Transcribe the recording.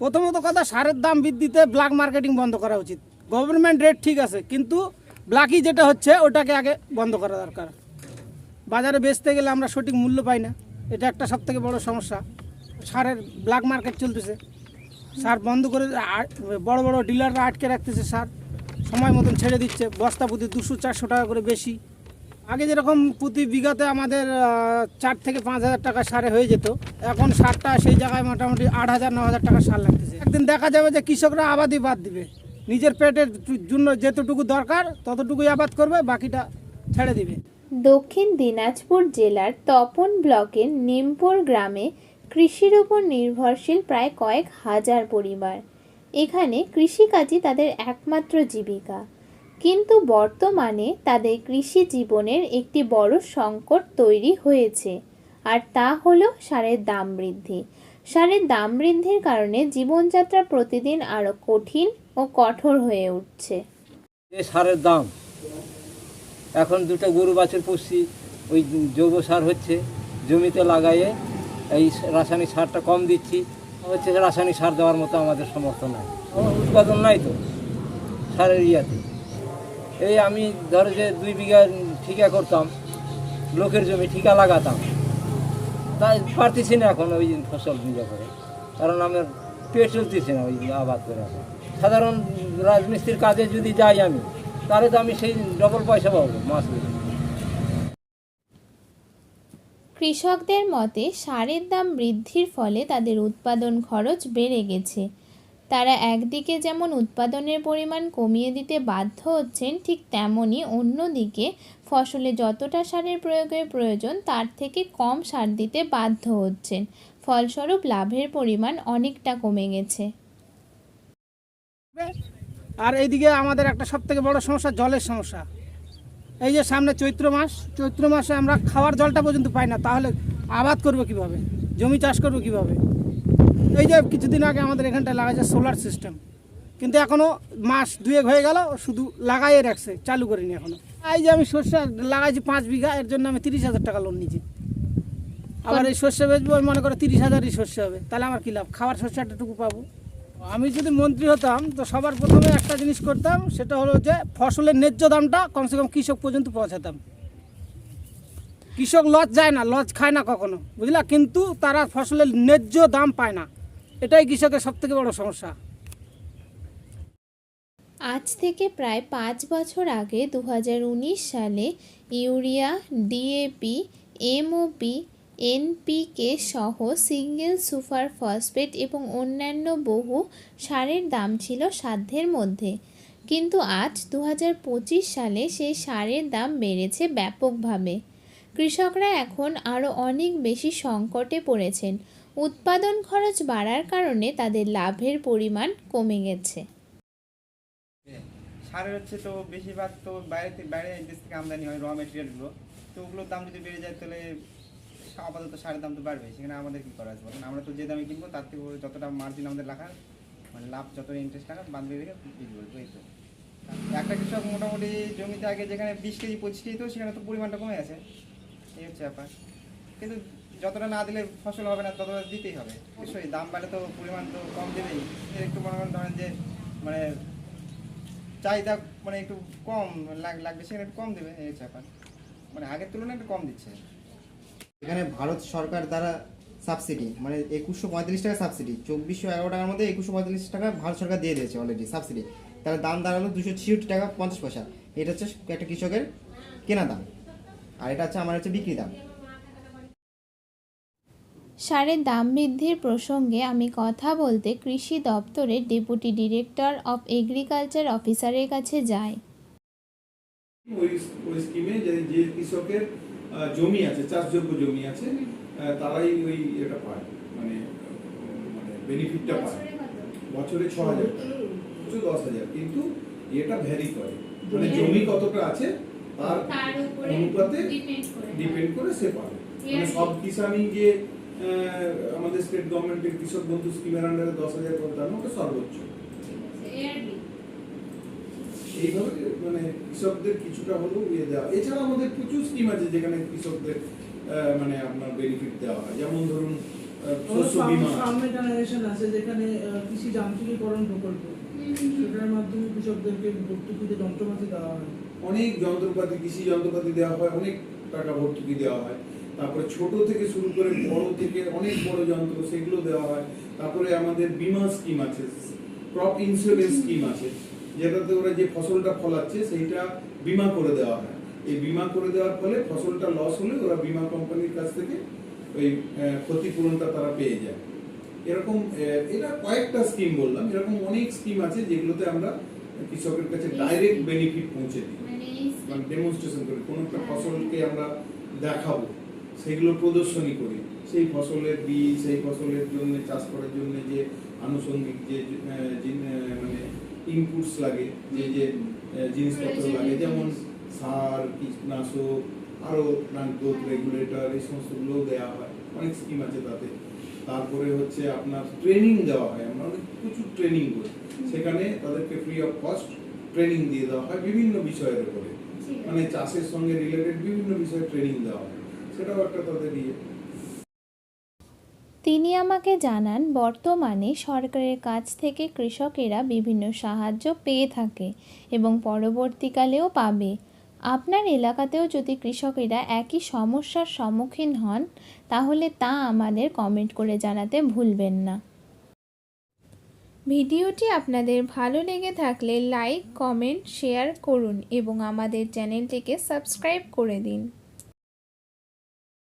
প্রথমত কথা, সারের দাম বৃদ্ধিতে ব্ল্যাক মার্কেটিং বন্ধ করা উচিত। গভর্নমেন্ট রেট ঠিক আছে, কিন্তু ব্ল্যাকই যেটা হচ্ছে, ওটাকে আগে বন্ধ করা দরকার। বাজারে বেচতে গেলে আমরা সঠিক মূল্য পাই না। এটা একটা সব থেকে বড় সমস্যা। সারের ব্ল্যাক মার্কেট চলতেছে। সার বন্ধ করে বড় বড় ডিলাররা আটকে রাখতেছে সার সময় মতন ছেড়ে দিচ্ছে। বস্তা প্রতি দুশো, চারশো টাকা করে বেশি। আগে যেরকম প্রতি বিঘাতে আমাদের চার থেকে পাঁচ হাজার টাকা সারে হয়ে যেত, এখন সারটা সেই জায়গায় মোটামুটি আট হাজার, ন হাজার টাকা সার লাগতেছে। একদিন দেখা যাবে যে কৃষকরা আবাদই বাদ দিবে। নিজের পেটের জন্য যেতটুকু দরকার, ততটুকুই আবাদ করবে, বাকিটা ছেড়ে দিবে। দক্ষিণ দিনাজপুর জেলার তপন ব্লকের নিমপুর গ্রামে কৃষির উপর নির্ভরশীল প্রায় কয়েক হাজার পরিবার। এখানে কৃষিকাজই তাদের একমাত্র জীবিকা। কিন্তু বর্তমানে তাদের কৃষি জীবনের একটি বড় সংকট তৈরি হয়েছে, আর তা হলো সারের দাম বৃদ্ধি। সারের দাম বৃদ্ধির কারণে জীবনযাত্রা প্রতিদিন আরও কঠিন ও কঠোর হয়ে উঠছে। সারের দাম। এখন দুটো গরু বাছুর পুষছি, ওই জৈব সার হচ্ছে, জমিতে লাগাইয়ে এই রাসায়নিক সারটা কম দিচ্ছি। হচ্ছে রাসায়নিক সার দেওয়ার মতো আমাদের সমর্থ নাই। উৎপাদন নাই তো সারের ইয়াতে। এই আমি ধরো যে দুই বিঘা ঠিকা করতাম, লোকের জমি ঠিকা লাগাতাম। তাই পারতেছি না এখন ওই ফসল নিজে করে। কারণ আমার পেট চলতেছে না ওই আবাদ করে। সাধারণ রাজমিস্ত্রির কাজে যদি যাই আমি, তাহলে তো আমি সেই ডবল পয়সা পাবো মাস গেলে কৃষকদের মতে, সারের দাম বৃদ্ধির ফলে তাদের উৎপাদন খরচ বেড়ে গেছে। তারা একদিকে যেমন উৎপাদনের পরিমাণ কমিয়ে দিতে বাধ্য হচ্ছেন, ঠিক তেমনই অন্যদিকে ফসলে যতটা সারের প্রয়োগের প্রয়োজন, তার থেকে কম সার দিতে বাধ্য হচ্ছেন। ফলস্বরূপ লাভের পরিমাণ অনেকটা কমে গেছে। আর এইদিকে আমাদের একটা সব থেকে বড় সমস্যা, জলের সমস্যা। এই যে সামনে চৈত্র মাস, চৈত্র মাসে আমরা খাওয়ার জলটা পর্যন্ত পাই না, তাহলে আবাদ করব কীভাবে? জমি চাষ করব কীভাবে? এই যে কিছুদিন আগে আমাদের এখানটায় লাগাইছে সোলার সিস্টেম কিন্তু এখনও মাস দুয়েক হয়ে গেল, শুধু লাগাইয়ে রাখছে, চালু করিনি এখনও এই যে আমি শস্য লাগাইছি পাঁচ বিঘা, এর জন্য আমি তিরিশ হাজার টাকা লোন নিয়েছি। আবার এই শস্য বেচবো মনে করো তিরিশ হাজারই শস্য হবে, তাহলে আমার কী লাভ? খাওয়ার শস্য একটুকু পাবো। আমি যদি মন্ত্রী হতাম, তো সবার প্রথমে একটা জিনিস করতাম, সেটা হলো যে ফসলের ন্যায্য দামটা কমসে কম কৃষক পর্যন্ত পৌঁছাতাম। কৃষক লজ যায় না, লজ খায় না কখনো, বুঝলা? কিন্তু তারা ফসলের ন্যায্য দাম পায় না। এটাই কৃষকের সব থেকে বড় সমস্যা। আজ থেকে প্রায় পাঁচ বছর আগে দু হাজার উনিশ সালে ইউরিয়া, ডিএপি, এমওপি এনপিকে সহ সিঙ্গেল সুপার ফসফেট এবং অন্যান্য বহু সারের দাম ছিল সাধ্যের মধ্যে। কিন্তু আজ দু হাজার পঁচিশ সালে সেই সারের দাম বেড়েছে ব্যাপকভাবে। কৃষকরা এখন আরও অনেক বেশি সংকটে পড়েছেন। উৎপাদন খরচ বাড়ার কারণে তাদের লাভের পরিমাণ কমে গেছে। সারের হচ্ছে তো বেশিরভাগ তো বাইরে বাইরে দেশ থেকে আমদানি হয় র মেটেরিয়ালগুলো তো ওগুলোর দাম যদি বেড়ে যায় তাহলে আপাতত সারের দাম তো বাড়বে, সেখানে আমাদের কি করা আছে বলেন? আমরা তো যে দামে কিনবো, তার থেকে যতটা মার্জিন আমাদের রাখার মানে লাভ যতটা ইন্টারেস্ট টাকা বাঁধবে রেখে বিক্রি করব, এই তো। একটা কৃষক মোটামুটি জমিতে আগে যেখানে বিশ কেজি, পঁচিশ কেজি তো সেখানে তো পরিমাণটা কমে গেছে। এই হচ্ছে ব্যাপার। কিন্তু যতটা না দিলে ফসল হবে না, ততটা দিতেই হবে। নিশ্চয়ই দাম বাড়লে তো পরিমাণ তো কম দেবেই। একটু মনে করেন ধরেন যে মানে চাহিদা মানে একটু কম লাগ- লাগবে, সেখানে একটু কম দেবে, এই হচ্ছে ব্যাপার। মানে আগের তুলনায় একটু কম দিচ্ছে। এখানে ভারত সরকার দ্বারা সাবসিডি মানে একুশশো পঁয়তাল্লিশ টাকা সাবসিডি চব্বিশশো এগারো টাকার মধ্যে একুশশো পঁয়তাল্লিশ টাকা ভারত সরকার দিয়ে দিয়েছে অলরেডি সাবসিডি তাহলে দাম দাঁড়াল দুশো ছিষট্টি টাকা পঞ্চাশ পয়সা। এটা হচ্ছে একটা কৃষকের কেনা দাম। আর এটা হচ্ছে আমার হচ্ছে বিক্রি দাম। সারের দাম বৃদ্ধির প্রসঙ্গে আমি কথা বলতে কৃষি দপ্তরের ডেপুটি ডিরেক্টর অফ এগ্রিকালচার অফিসারের কাছে যাই। ওই স্কিমে যে কৃষকের জমি আছে চাষযোগ্য জমি আছে তারাই ওই এটা পায় মানে মানে বেনিফিটটা পায়। বছরে ছ হাজার টাকা দশ হাজার কিন্তু এটা ভ্যারি করে। মানে জমি কতটা আছে তার অনুপাতে ডিপেন্ড করে। সে পাবে। মানে সব কিষানই যে আমাদের স্টেট গভর্নমেন্টের কৃষক বন্ধু স্কিমের আন্ডারে দশ হাজার করে তার মধ্যে সর্বোচ্চ। এইভাবে মানে কৃষকদের কিছুটা হলেও ইয়ে দেওয়া। এছাড়া আমাদের প্রচুর স্কিম আছে যেখানে কৃষকদের মানে আপনার বেনিফিট দেওয়া হয়। যেমন ধরুন শস্য বিমা। জেনারেশন আছে যেখানে কৃষি যান্ত্রিকীকরণ প্রকল্প। সেটার মাধ্যমে কৃষকদেরকে ভর্তুকিতে যন্ত্রপাতি দেওয়া হয়। অনেক যন্ত্রপাতি কৃষি যন্ত্রপাতি দেওয়া হয় অনেক টাকা ভর্তুকি দেওয়া হয়। তারপরে ছোট থেকে শুরু করে বড় থেকে অনেক বড় যন্ত্র সেগুলো দেওয়া হয়। তারপরে আমাদের বিমা স্কিম আছে ক্রপ ইন্স্যুরেন্স স্কিম আছে। যেটাতে ওরা যে ফসলটা ফলাচ্ছে সেইটা বিমা করে দেওয়া হয়। এই বিমা করে দেওয়ার ফলে ফসলটা লস হলে ওরা বিমা কোম্পানির কাছ থেকে ওই ক্ষতিপূরণটা তারা পেয়ে যায়। এরকম এটা কয়েকটা স্কিম বললাম। এরকম অনেক স্কিম আছে যেগুলোতে আমরা কৃষকের কাছে ডাইরেক্ট বেনিফিট পৌঁছে দিই। মানে ডেমনস্ট্রেশন করি কোনো একটা ফসলকে আমরা দেখাবো সেগুলো প্রদর্শনী করি। সেই ফসলের বীজ সেই ফসলের জন্য চাষ করার জন্য যে আনুষঙ্গিক যে মানে ইনপুটস লাগে যে যে জিনিসপত্র লাগে যেমন সার কীটনাশক আরও প্লান্ট গ্রোথ রেগুলেটর এই সমস্তগুলো দেওয়া হয় অনেক স্কিম আছে তাতে। তারপরে হচ্ছে আপনার ট্রেনিং দেওয়া হয় আমরা অনেক প্রচুর ট্রেনিং করি। সেখানে তাদেরকে ফ্রি অফ কস্ট ট্রেনিং দিয়ে দেওয়া হয় বিভিন্ন বিষয়ের উপরে। মানে চাষের সঙ্গে রিলেটেড বিভিন্ন বিষয়ে ট্রেনিং দেওয়া হয়। সেটাও একটা তাদের ইয়ে। তিনি আমাকে জানান, বর্তমানে সরকারের কাছ থেকে কৃষকেরা বিভিন্ন সাহায্য পেয়ে থাকে এবং পরবর্তীকালেও পাবে। আপনার এলাকাতেও যদি কৃষকেরা একই সমস্যার সম্মুখীন হন, তাহলে তা আমাদের কমেন্ট করে জানাতে ভুলবেন না। ভিডিওটি আপনাদের ভালো লেগে থাকলে লাইক, কমেন্ট, শেয়ার করুন এবং আমাদের চ্যানেলটিকে সাবস্ক্রাইব করে দিন।